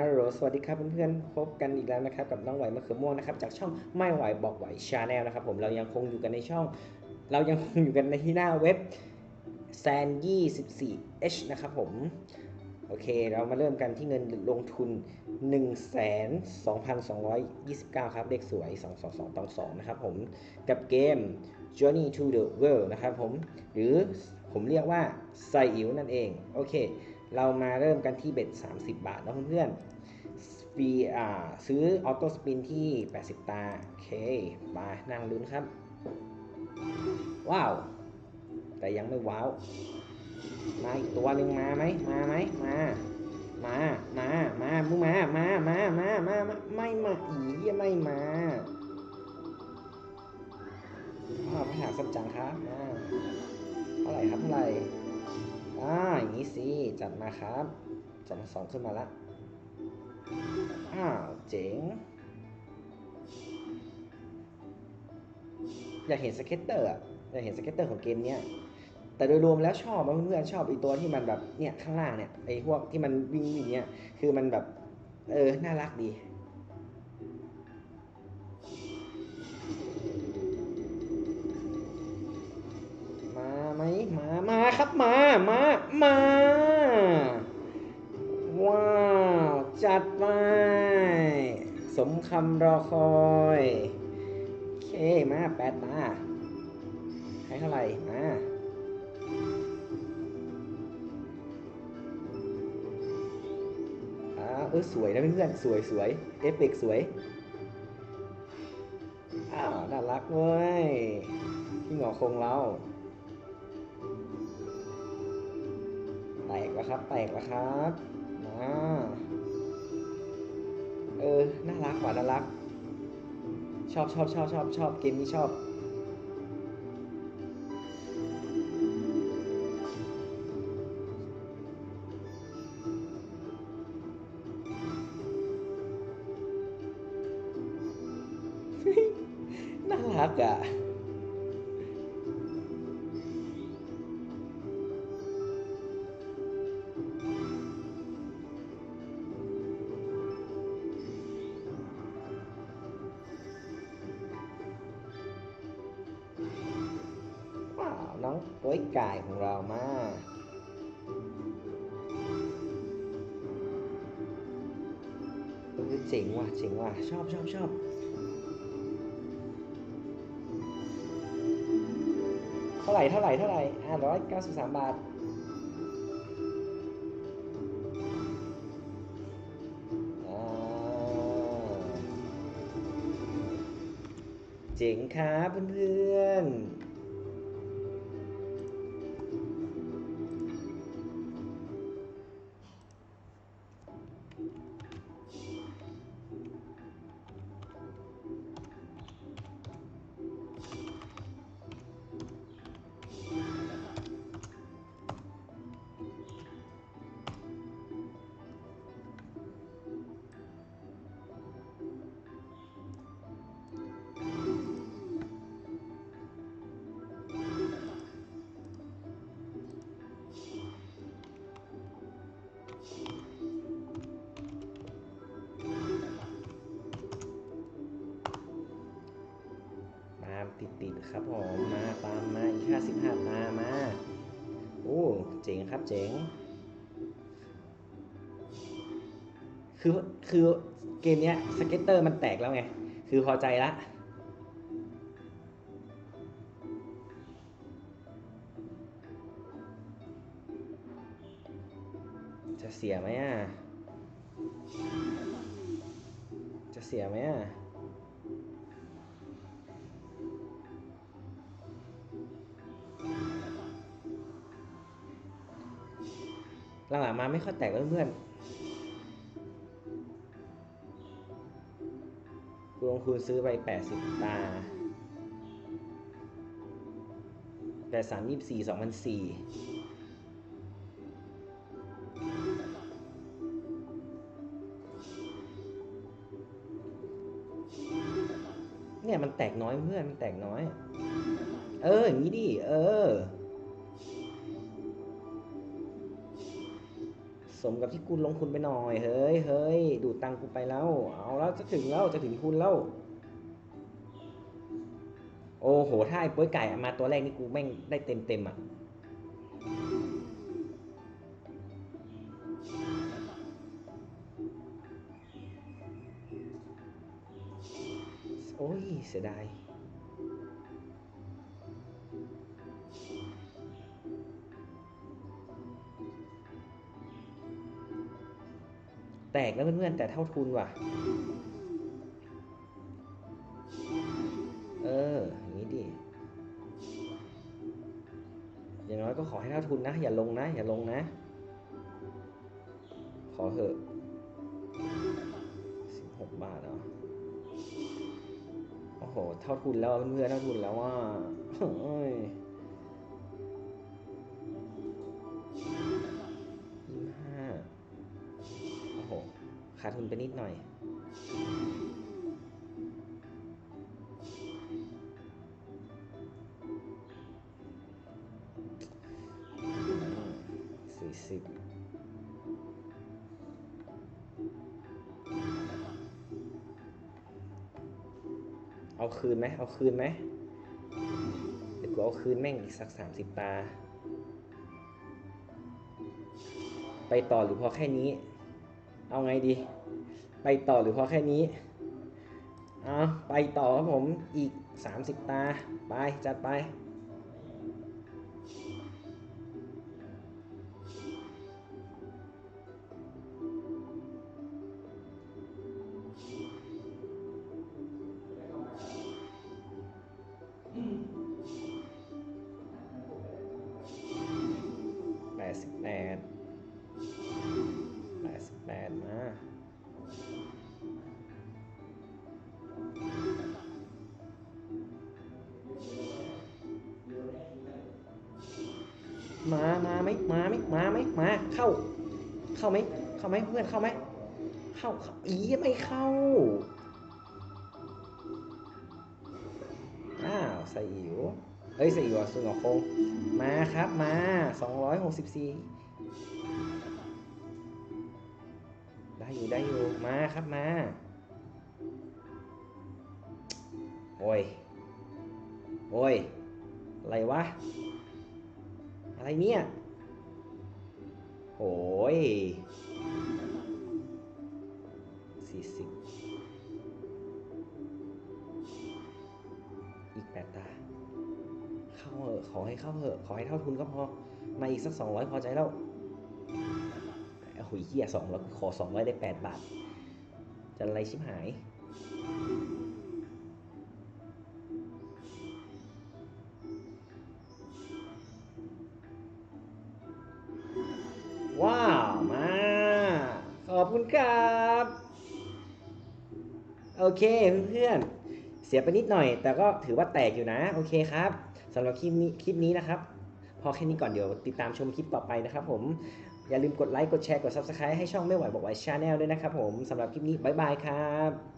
ฮัลโหลสวัสดีครับเพื่อนๆพบกันอีกแล้วนะครับกับน้องไหวมะเขือม่วงนะครับจากช่องไม่ไหวบอกไหวชาแนลนะครับผมเรายังคงอยู่กันในช่อง เรายังคงอยู่กันในที่หน้าเว็บ san 24 h นะครับผมโอเค เรามาเริ่มกันที่เงินลงทุน 1,2229 ครับเลขสวย 222ตอง2นะครับผม กับเกม Journey to the World นะครับผม หรือผมเรียกว่าไซอิ๋วนั่นเอง โอเค เรามาเริ่มกันที่เบ็ด30 บาทนะเพื่อนๆฟีอ่าซื้อออโต้สปินที่ 80 ตา โอเค มานั่งลุ้นครับ ว้าว แต่ยังไม่ว้าว มาอีกตัวหนึ่งมาไหม มาไหม มา มา มา มามึงมา มา มา มา มามาไม่มาอีไม่มาอ้าวพระหาสัจจังครับอ่าเท่าไหร่ครับเท่าไหร่ อ่าอย่างนี้สิจัดมาครับจัดมาสองขึ้นมาละอ้าวเจ๋ง อยากเห็นสเก็ตเตอร์อะอยากเห็นสเก็ตเตอร์ของเกมเนี้ยแต่โดยรวมแล้วชอบเพื่อนๆชอบไอตัวที่มันแบบเนี่ยข้างล่างเนี่ยไอพวกที่มันวิ่งวิ่งเนี่ยคือมันแบบเออน่ารักดีมาไหมมามาครับมามา มา ว้าว จัดไปสมคำรอคอยโอเคมาแปดตาให้เท่าไหร่มาอ่าเออสวยนะเพื่อนๆสวยสวยเอฟเฟกต์สวย อ้าวน่ารักเว้ยพี่หงอคงเรา ตกแล้วครับ แตกแล้วครับมาเออ น่ารักกว่าน่ารัก ชอบชอบชอบชอบชอบเกมนี้ชอบ น่ารักอะ น้องโป้ยไก่ของเรามาเออเจ๋งว่ะเจ๋งว่ะชอบชอบชอบเท่าไหร่เท่าไหร่เท่าไหร่ห้าร้อยเก้าสิบสามบาทเจ๋งครับเพื่อนๆ ติดครับผมมาตามมาอีกห้าสิบห้าตามมา โอ้เจ๋งครับเจ๋ง คือคือเกมเนี้ยสเก็ตเตอร์มันแตกแล้วไง คือพอใจละจะเสียไหมอะ จะเสียไหมอะ หลังๆมาไม่ค่อยแตกเพื่อนกูลงทุนซื้อไป 80 ตา 83 24 2004เนี่ยมันแตกน้อยเพื่อนมันแตกน้อย เอออย่างนี้ดิเออ สมกับที่กูลงทุนไปหน่อย เฮ้ยเฮ้ยดูดตังค์กูไปแล้ว เอาแล้วจะถึงแล้วจะถึงทุนแล้ว โอ้โห ถ้าไอ้โป้ยไก่มาตัวแรกนี่กูแม่งได้เต็มเต็มอะ โอ้ย เสียดาย แตกแล้วเพื่อนๆแต่เท่าทุนว่ะ เออ อย่างนี้ดิ อย่างน้อยก็ขอให้เท่าทุนนะ อย่าลงนะ อย่าลงนะ ขอเถอะสิบหกบาทเหรอโอ้โห เท่าทุนแล้วเพื่อนๆเท่าทุนแล้วว่าเฮ้ย ขาดทุนไปนิดหน่อย สี่สิบเอาคืนไหมเอาคืนไหมเดี๋ยวกูเอาคืนแม่งอีกสักสามสิบตา ไปต่อหรือพอแค่นี้ เอาไงดี ไปต่อหรือพอแค่นี้เอาไปต่อครับผมอีก 30 ตา ไป จัดไปแปดสิบ แปดมามา มาไหมมาไหมมาไหมมา เข้า เข้าไหม เข้าไหมเพื่อน เข้าไหม เข้า อีไม่เข้า อ้าวใส่อิ๋วเอ้ยใส่อิ๋วสุนหงอคง มาครับ มา264 ได้อยู่ได้อยู่มาครับมา โอ้ย โอ้ย อะไรวะ อะไรเนี่ยโอ้ยสี่สิบอีกแปดตา เข้าเหอะขอให้เข้าเหอะ ขอให้เท่าทุนก็พอ มาอีกสักสองร้อยพอใจแล้ว โอ้โหเฮียสองแล้วขอสองร้อยได้แปดบาท จะอะไรชิบหาย ว้าว มา ขอบคุณครับ โอเคเพื่อนๆ เสียไปนิดหน่อย แต่ก็ถือว่าแตกอยู่นะ โอเคครับสำหรับคลิปนี้คลิปนี้นะครับ พอแค่นี้ก่อนเดี๋ยวติดตามชมคลิปต่อไปนะครับผม อย่าลืมกดไลค์ กดแชร์ กด Subscribe ให้ช่องไม่ไหวบอกไหวชาแนลด้วยนะครับผมสำหรับคลิปนี้ บ๊ายบายครับ